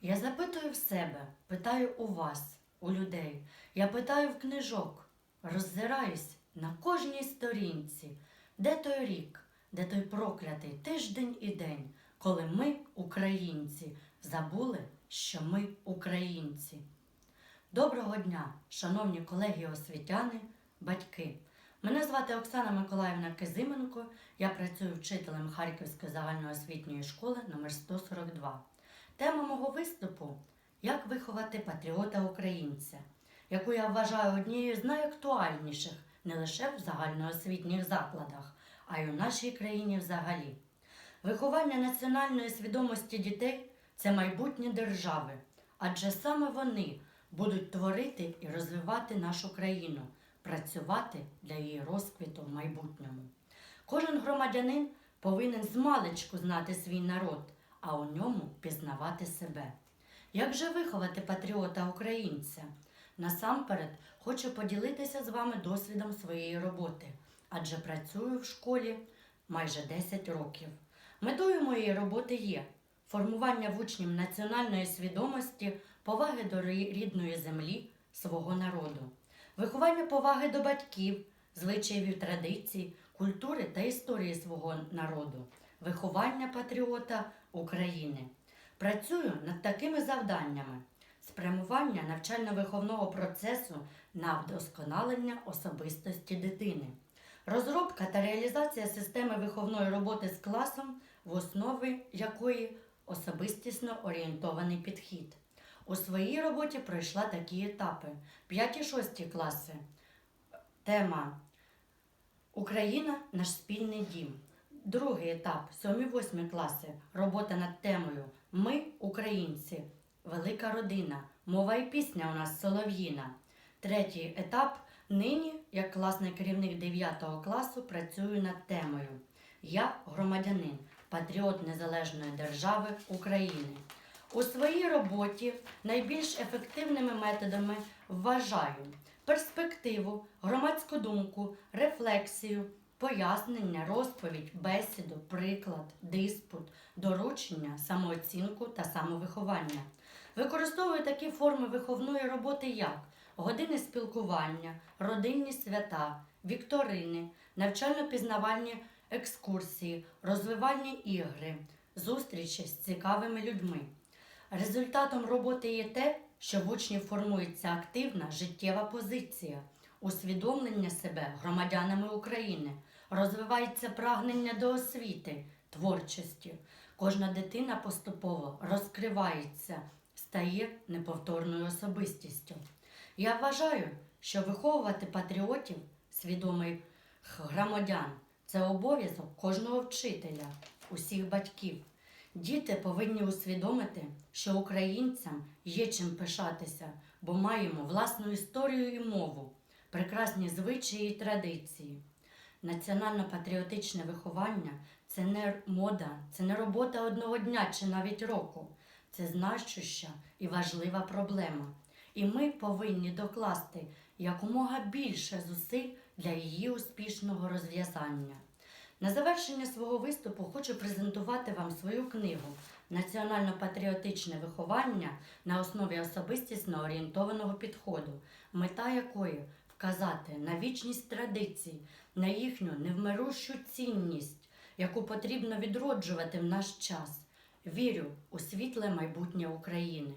Я запитую в себе, питаю у вас, у людей. Я питаю в книжок, роззираюсь на кожній сторінці, де той рік, де той проклятий тиждень і день, коли ми, українці, забули, що ми українці. Доброго дня, шановні колеги освітяни, батьки. Мене звати Оксана Миколаївна Кизименко. Я працюю вчителем Харківської загальноосвітньої школи номер 142. Тема мого виступу як виховати патріота українця, яку я вважаю однією з найактуальніших не лише в загальноосвітніх закладах, а й у нашій країні взагалі. Виховання національної свідомості дітей це майбутнє держави, адже саме вони будуть творити і розвивати нашу країну, працювати для її розквіту в майбутньому. Кожен громадянин повинен змалечку знати свій народ, а у ньому пізнавати себе. Як же виховати патріота українця? Насамперед хочу поділитися з вами досвідом своєї роботи, адже працюю в школі майже 10 років. Метою моєї роботи є формування в учнів національної свідомості, поваги до рідної землі, свого народу, виховання поваги до батьків, звичаїв традицій, культури та історії свого народу, виховання патріота України. Працюю над такими завданнями: спрямування навчально-виховного процесу на вдосконалення особистості дитини, розробка та реалізація системи виховної роботи з класом, в основі якої особистісно орієнтований підхід. У своїй роботі пройшла такі етапи: 5-6 класи. Тема Україна наш спільний дім. Другий етап 7-8 класи. Робота над темою Ми українці, велика родина, мова і пісня у нас солов'їна. Третій етап нині, як класний керівник 9 класу, працюю над темою Я громадянин, патріот незалежної держави України. У своїй роботі найбільш ефективними методами вважаю перспективу, громадську думку, рефлексію, пояснення, розповідь, бесіду, приклад, диспут, доручення, самооцінку та самовиховання. Використовую такі форми виховної роботи, як години спілкування, родинні свята, вікторини, навчально-пізнавальні екскурсії, розвивальні ігри, зустрічі з цікавими людьми. Результатом роботи є те, що в учнів формується активна життєва позиція, усвідомлення себе громадянами України, розвивається прагнення до освіти, творчості. Кожна дитина поступово розкривається, стає неповторною особистістю. Я вважаю, що виховувати патріотів, свідомих громадян, це обов'язок кожного вчителя, усіх батьків. Діти повинні усвідомити, що українцям є чим пишатися, бо маємо власну історію і мову, прекрасні звичаї і традиції. Національно-патріотичне виховання це не мода, це не робота одного дня чи навіть року. Це значуща і важлива проблема. І ми повинні докласти якомога більше зусиль для її успішного розв'язання. На завершення свого виступу хочу презентувати вам свою книгу Національно-патріотичне виховання на основі особистісно орієнтованого підходу, мета якої вказати на вічність традицій, на їхню невмирущу цінність, яку потрібно відроджувати в наш час. Вірю у світле майбутнє України.